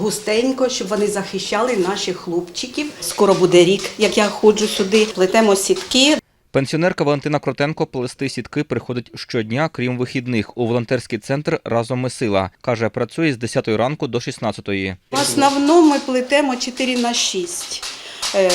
густенько, щоб вони захищали наших хлопчиків. Скоро буде рік, як я ходжу сюди. Плетемо сітки. Пенсіонерка Валентина Кротенко плести сітки приходить щодня, крім вихідних, у волонтерський центр Разом ми сила. Каже, працює з 10 ранку до 16. В основному ми плетемо 4 на 6 е,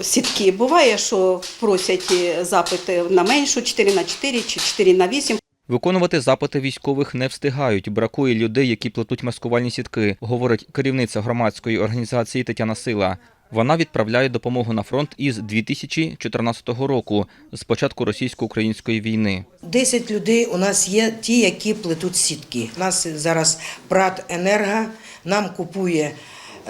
сітки. Буває, що просять е, запити на меншу 4 на 4 чи 4 на 8. Виконувати запити військових не встигають. Бракує людей, які плетуть маскувальні сітки, говорить керівниця громадської організації Тетяна Сила. Вона відправляє допомогу на фронт із 2014 року, з початку російсько-української війни. 10 людей у нас є ті, які плетуть сітки. У нас зараз Прат Енерго нам купує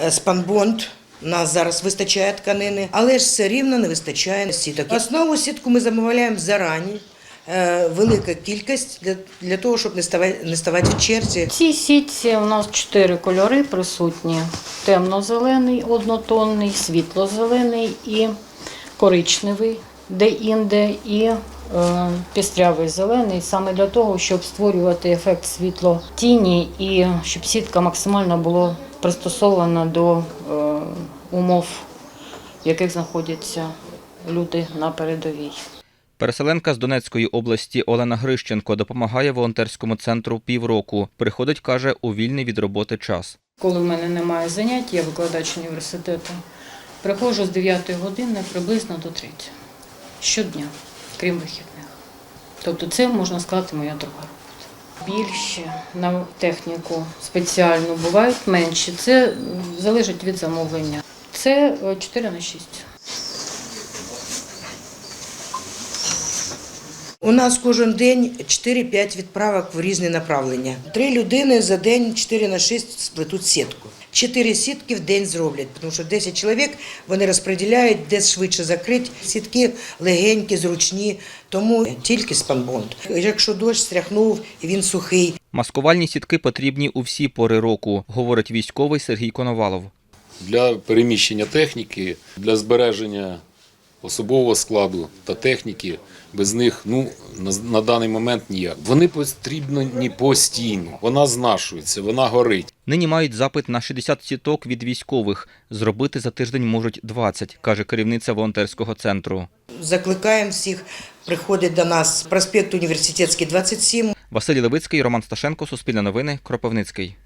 е, спанбонд. У нас зараз вистачає тканини, але ж все рівно не вистачає сіток. Основу сітку ми замовляємо зарані. Е, Велика кількість для, для того, щоб не ставати, не ставати черзі. В цій сітці у нас чотири кольори присутні: темно-зелений, однотонний, світло-зелений і коричневий, де-інде, і е, пістрявий зелений, саме для того, щоб створювати ефект світло-тіні і щоб сітка максимально була пристосована до е, умов, в яких знаходяться люди на передовій. Переселенка з Донецької області Олена Грищенко допомагає волонтерському центру півроку. Приходить, каже, у вільний від роботи час. Коли в мене немає занять, я викладач університету. Приходжу з 9 години приблизно до 3. Щодня, крім вихідних. Тобто це, можна сказати, моя друга робота. Більше на техніку спеціальну бувають менші. Це залежить від замовлення. Це е, 4 на 6. У нас кожен день 4-5 відправок в різні направлення. Три людини за день 4 на 6 сплетуть сітку. Чотири сітки в день зроблять, тому що 10 чоловік вони розподіляють, де швидше закрити. Сітки легенькі, зручні, тому тільки спанбонд. Якщо дощ стряхнув він сухий, Маскувальні сітки потрібні у всі пори року, говорить військовий Сергій Коновалов. для переміщення техніки, для збереження особового складу та техніки. Без них ну на, на даний момент ніяк. Вони потрібні постійно. Вона знашується, вона горить. Нині мають запит на 60 сіток від військових. Зробити за тиждень можуть 20, каже керівниця волонтерського центру. закликаємо всіх приходити до нас. Проспект Університетський, 27. Василь Левицький, Роман Сташенко, Суспільне новини, Кропивницький.